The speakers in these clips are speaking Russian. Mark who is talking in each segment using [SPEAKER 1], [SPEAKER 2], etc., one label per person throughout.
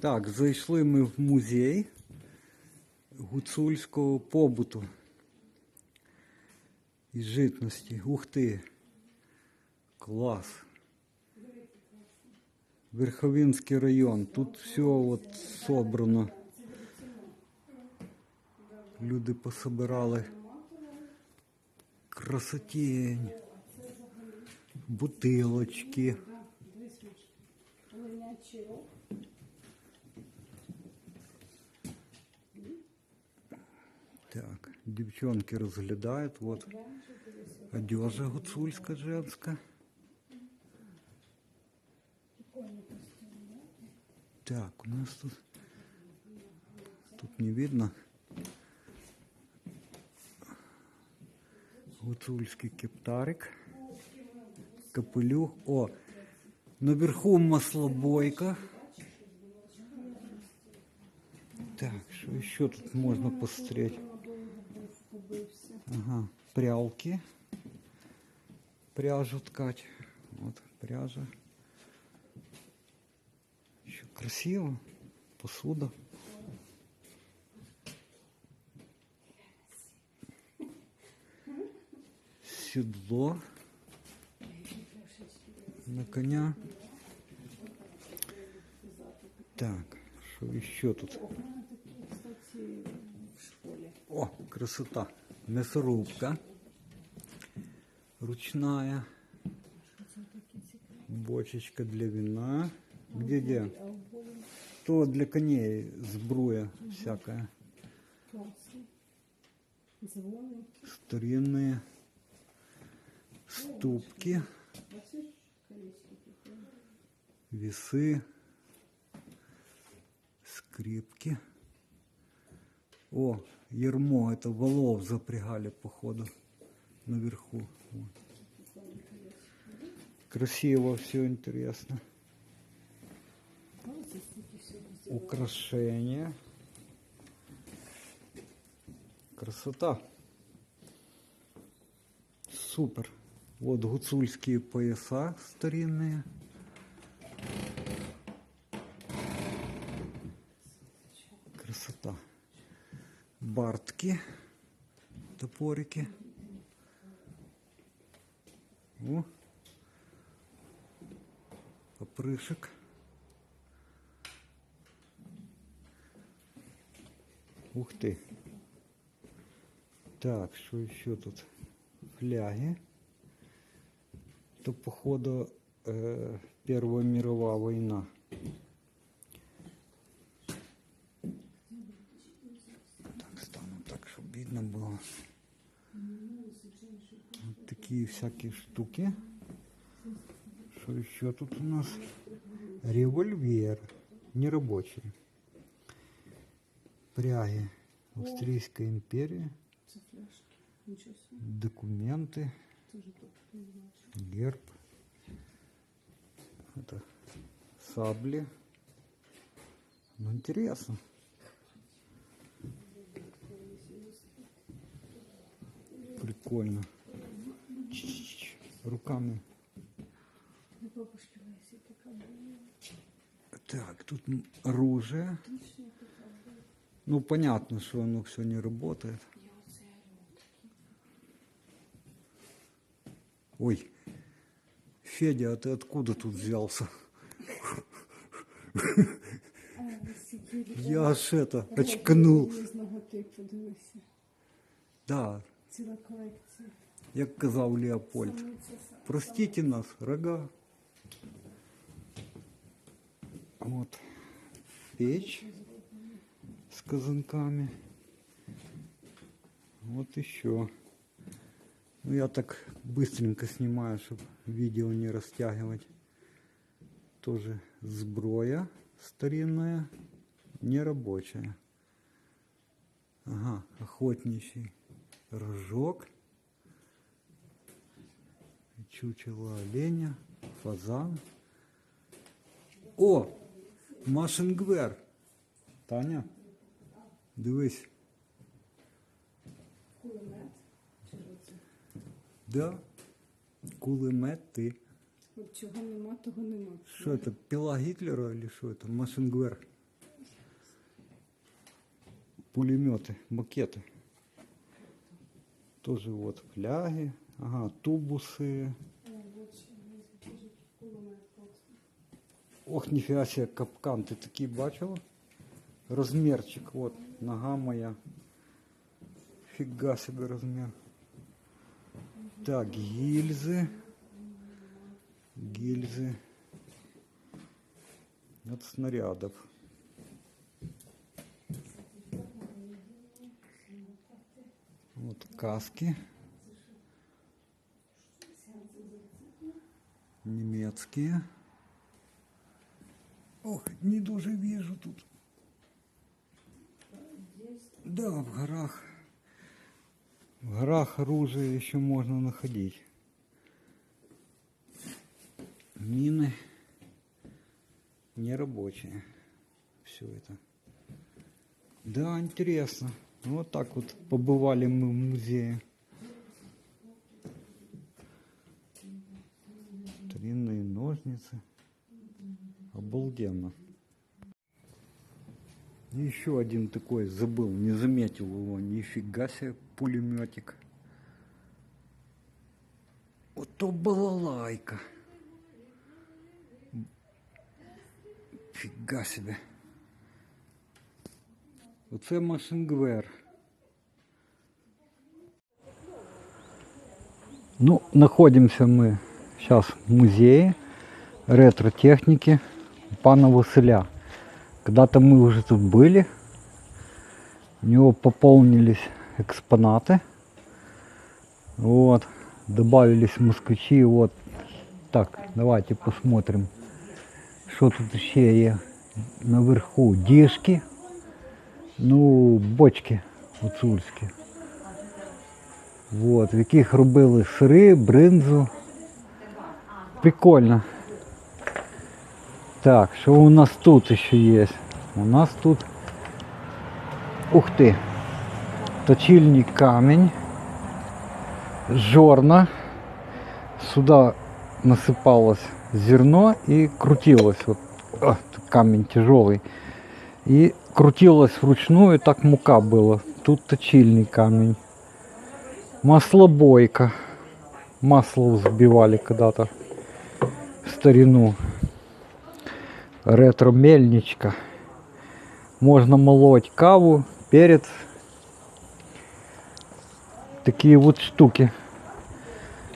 [SPEAKER 1] Так, зайшли ми в музей гуцульського побуту і житності. Ух ти! Клас! Верховинський район. Тут все от собрано. Люди пособирали красотень, бутилочки. Девчонки розглядають. Вот одежа гуцульська женська. Так, у нас тут тут не видно. Гуцульский кептарик. Капелюх. О, наверху маслобойка. Так, что еще тут можно посмотреть? Ага, прялки. Пряжу ткать. Вот пряжа. Еще красиво. Посуда. Седло. На коня. Так, что еще тут? О, красота. Мясорубка. Ручная. Бочечка для вина. Где где? То для коней сбруя всякая. Старинные ступки. Весы. Скрипки. О, ермо, это валов запрягали, походу, наверху. Вот. Красиво, все интересно. Украшения. Красота. Супер. Вот гуцульские пояса старинные. Красота. Бартки. Топорики. О. Попрышек. Ух ты. Так, что еще тут? Фляги. Это, походу, э, Первая мировая война. Такие всякие штуки. Что еще тут у нас? Револьвер. Нерабочий. Пряги. Австрийская империя. Документы. Герб. Это сабли. Ну, интересно. Прикольно Чш-чш-чш. Руками.
[SPEAKER 2] Не бабушки Лесі така була.
[SPEAKER 1] Так, тут м- оружие.
[SPEAKER 2] Точно така була.
[SPEAKER 1] Ну, понятно, что оно все не работает.
[SPEAKER 2] Я оце орел такий.
[SPEAKER 1] Ой, Федя, а ты откуда тут взялся?
[SPEAKER 2] А, ви сиділи.
[SPEAKER 1] Я аж это, очканул.
[SPEAKER 2] З ноготи подивися.
[SPEAKER 1] Да,
[SPEAKER 2] Ціла колекція.
[SPEAKER 1] як казав Леопольд. Простите нас, рога. Вот печь с казанками. Вот еще. Ну, я так быстренько снимаю, чтобы видео не растягивать. Тоже сброя старинная, нерабочая. Ага, охотничий рожок чучело оленя, фазан. О! Машингвер. Таня, дивись.
[SPEAKER 2] Кулемет.
[SPEAKER 1] Да. Кулемети.
[SPEAKER 2] От чого нема, того нема.
[SPEAKER 1] Що це, пила Гітлера или що це? Машингвер. пулеметы, макеты. Тоже вот фляги, ага, тубусы. Ох, ніфіга себе, капкан, ти такий бачила? Розмірчик, от, нога моя. Фіга себе розмір. Так, гільзи. Гильзы от снарядов. Вот каски. Немецкие. Ох, не дуже вижу тут. Да, в горах. В горах оружие еще можно находить. Мины нерабочие. Все это. Да, интересно. Вот так вот побывали мы в музее. Старинные ножницы. Обалденно. Еще один такой забыл, не заметил его. Нифига себе пулеметик. Вот то балалайка. Фіга себе. Оце Машингвер. Ну, находимся мы сейчас в музее ретро-техники пана Василя. Когда-то мы уже тут были. У него пополнились экспонаты. Вот. Добавились москвичи. Вот. Так, давайте посмотрим. Що тут ще є? Наверху діжки. Ну, бочки гуцульські. Вот, в яких робили сири, бринзу. Прикольно. Так, що у нас тут ще є? У нас тут. Ух ти! Точильний камінь. Жорна. Сюда насыпалось зерно и крутилось. Вот а, камень тяжелый. И крутилось вручную, так мука была. Тут точильный камень. Маслобойка. Масло взбивали когда-то в старину. Ретро-мельничка. Можно молоть каву, перец. Такие вот штуки.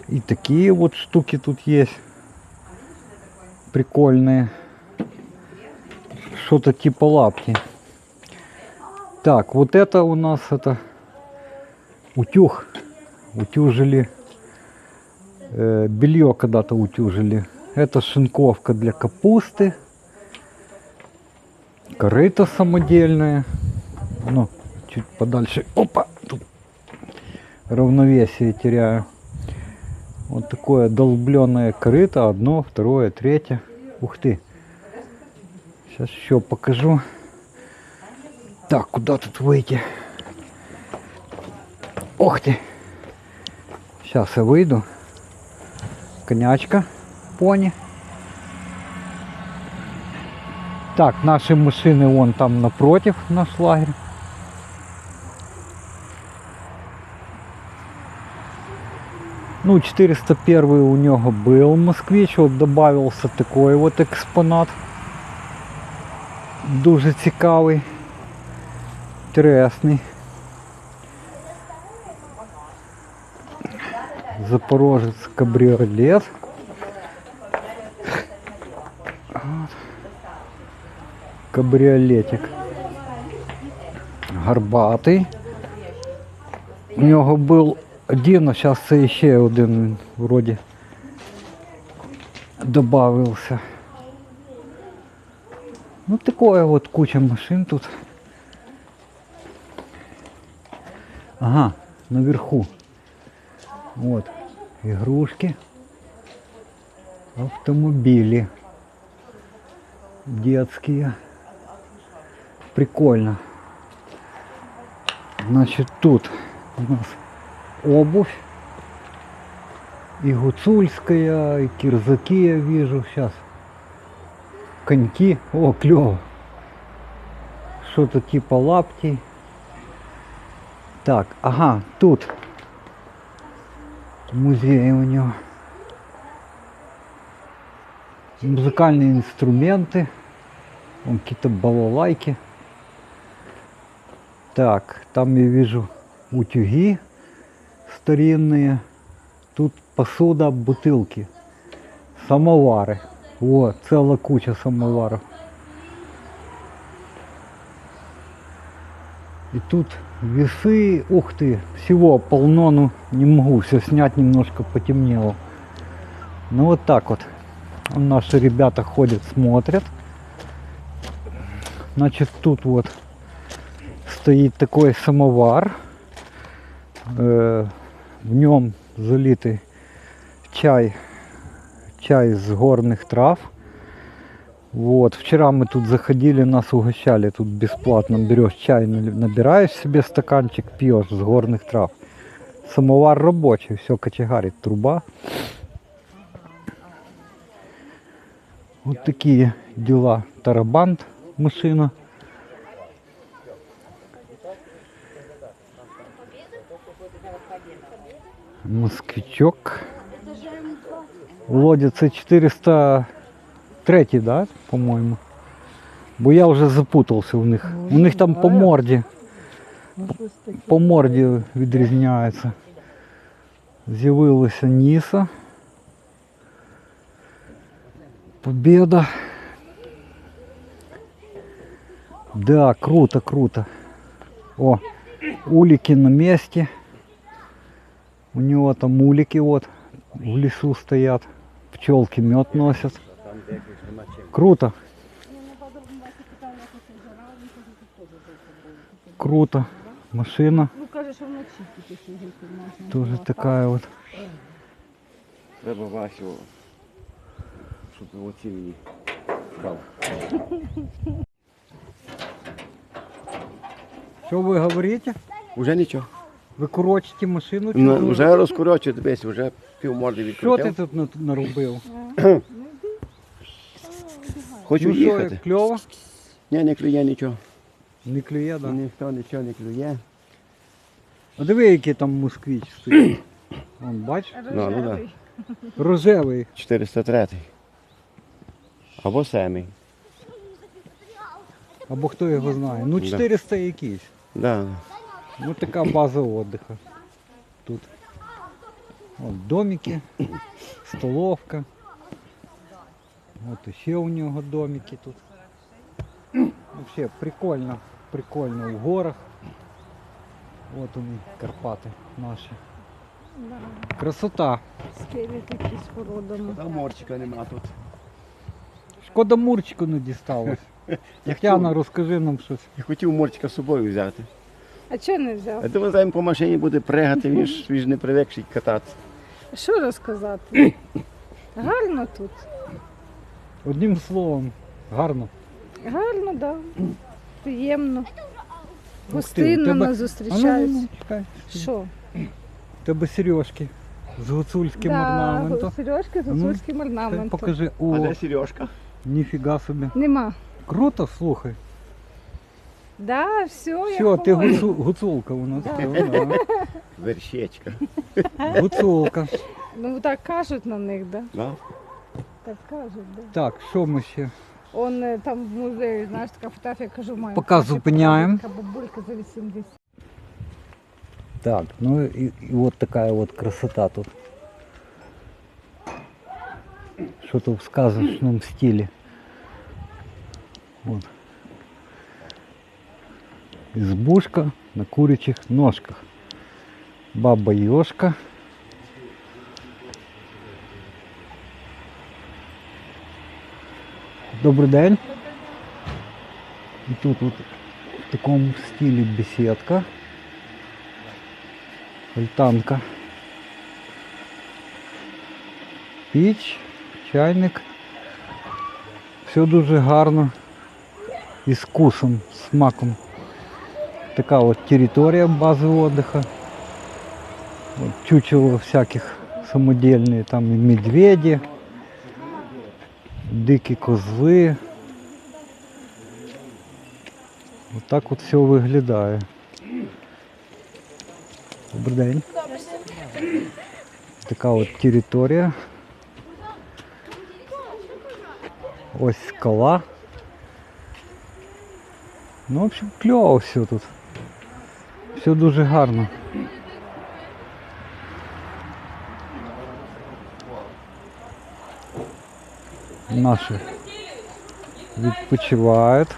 [SPEAKER 1] И такие вот штуки тут есть. Прикольные. Что-то типа лапки. Так, вот это у нас это утюг. Утюжили. Э, белье когда-то утюжили. Это шинковка для капусты. Корыто самодельное. Ну, чуть подальше. Опа! Тут равновесие теряю. Вот такое долбленное корыто. Одно, второе, третье. Ух ты. Сейчас еще покажу. Так, куда тут выйти? Ох ты. Сейчас я выйду. Конячка. Пони. Так, наши машины вон там напротив, наш лагерь. Ну, 401 у нього был москвич, от добавился такой вот експонат. Дуже цікавий, інтересний. Запорожець кабріолет. Кабріолетик. Гарбатий. У нього був один, а зараз це ще один вроді добавився. Ну такое вот куча машин тут. Ага, наверху. Вот. Игрушки. Автомобили. Детские. Прикольно. Значит, тут у нас обувь. И гуцульская, и кирзаки я вижу сейчас. Коньки. О, клево. Что-то типа лаптей. Так, ага, тут музей у нього. Музыкальные инструменты. Вон какие-то балалайки. Так, там я вижу утюги старинные. Тут посуда, бутылки. Самовары. Вот, целая куча самоваров. И тут весы, ух ты, всего полно, ну не могу все снять, немножко потемнело. Ну вот так вот. Наши ребята ходят, смотрят. Значит, тут вот стоит такой самовар. Э, в нем залитый чай, чай с горных трав. Вот, вчера мы тут заходили, нас угощали тут бесплатно. Берешь чай, наль- набираешь себе стаканчик, пьешь с горных трав. Самовар рабочий, все кочегарит, труба. Вот такие дела. Тарабант, машина. Москвичок. Володя, це 403, да, по-моєму? Бо я вже запутався у них. У них там по морді. По морді відрізняється. З'явилася Ніса. Победа. Да, круто, круто. О, улики на месте. У него там улики вот в лесу стоят. Пчелки мед носят. Круто. Круто. Машина
[SPEAKER 2] Ну каже, що вночі тільки сидіти можна.
[SPEAKER 1] тоже такая вот.
[SPEAKER 3] Треба Васю, щоб оці мені дав.
[SPEAKER 1] Что вы говорите?
[SPEAKER 3] Уже нічого.
[SPEAKER 1] Вы курочите машину?
[SPEAKER 3] Ну,
[SPEAKER 1] чую?
[SPEAKER 3] вже розкорочу, дивись, вже пів морди
[SPEAKER 1] Що ти
[SPEAKER 3] відкрутив.
[SPEAKER 1] тут на- наробив?
[SPEAKER 3] Хочу
[SPEAKER 1] ну, що,
[SPEAKER 3] їхати.
[SPEAKER 1] як кльово?
[SPEAKER 3] Ні, не клює нічого.
[SPEAKER 1] Не клює, да?
[SPEAKER 3] Ніхто нічого не клює.
[SPEAKER 1] А диви, який там москвич стоїть. Вон, бач?
[SPEAKER 3] Ну, ну да.
[SPEAKER 1] Рожевий.
[SPEAKER 3] 403. Або семий.
[SPEAKER 1] Або хто його знає. Ну
[SPEAKER 3] Да.
[SPEAKER 1] 400 якийсь.
[SPEAKER 3] Да.
[SPEAKER 1] Ну така база отдыха. Тут. От домики, столовка. От ще у нього домики тут. Вообще прикольно, прикольно в горах. От вони, Карпати наші. Красота.
[SPEAKER 2] Такі з породами.
[SPEAKER 3] Там морчика нема тут.
[SPEAKER 1] Шкода Мурчику не дісталось. Тетяна, розкажи нам щось.
[SPEAKER 3] Я хотів морчика з собою взяти.
[SPEAKER 2] А чого не взяв?
[SPEAKER 3] А думаю, зараз по машині буде пригати, він ж, він ж не привикший кататися.
[SPEAKER 2] Що розказати? Гарно тут.
[SPEAKER 1] Одним словом, гарно.
[SPEAKER 2] Гарно, так. Да. Приємно. Гостинно нас
[SPEAKER 1] А ну,
[SPEAKER 2] зустрічають.
[SPEAKER 1] ну.
[SPEAKER 2] Що?
[SPEAKER 1] У тебе сережки з гуцульським
[SPEAKER 2] Да,
[SPEAKER 1] орнаментом.
[SPEAKER 2] Сережки з
[SPEAKER 1] ну,
[SPEAKER 2] гуцульським орнаментом.
[SPEAKER 1] Покажи.
[SPEAKER 3] А
[SPEAKER 1] О,
[SPEAKER 3] де Сережка?
[SPEAKER 1] ніфіга собі.
[SPEAKER 2] Нема.
[SPEAKER 1] Круто, слухай.
[SPEAKER 2] Да, все, я
[SPEAKER 1] Все, ти
[SPEAKER 2] ховаю.
[SPEAKER 1] гуцу, гуцулка у нас.
[SPEAKER 2] Да.
[SPEAKER 1] Все, да.
[SPEAKER 3] Верщечка.
[SPEAKER 1] Гуцулка.
[SPEAKER 2] Ну так кажуть на них, да?
[SPEAKER 3] Да?
[SPEAKER 2] Так кажуть, да.
[SPEAKER 1] Так, що ми ще?
[SPEAKER 2] Он е, там в музеї, знаєш, така фотографія, я кажу, маю.
[SPEAKER 1] Поки зупиняємо.
[SPEAKER 2] Така бабулька за 80.
[SPEAKER 1] Так, ну и, и вот такая вот красота тут. Что-то в сказочном стиле. Вот. Избушка на курячих ножках. Баба Ёшка. Добрий день. І тут вот в такому стилі беседка. Альтанка. Піч, чайник. Все дуже гарно. І з вкусом, з смаком. Така от територія бази отдыха. От чучело всяких самодельные, там і медведі, дикі козли. Отак от все виглядає. Добрий день. Така от територія. Ось скала. Ну, в общем, кльово все тут. Все дуже гарно. Наши відпочивають.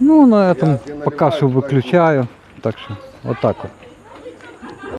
[SPEAKER 1] Ну, на этом пока що виключаю. Так що, отак от.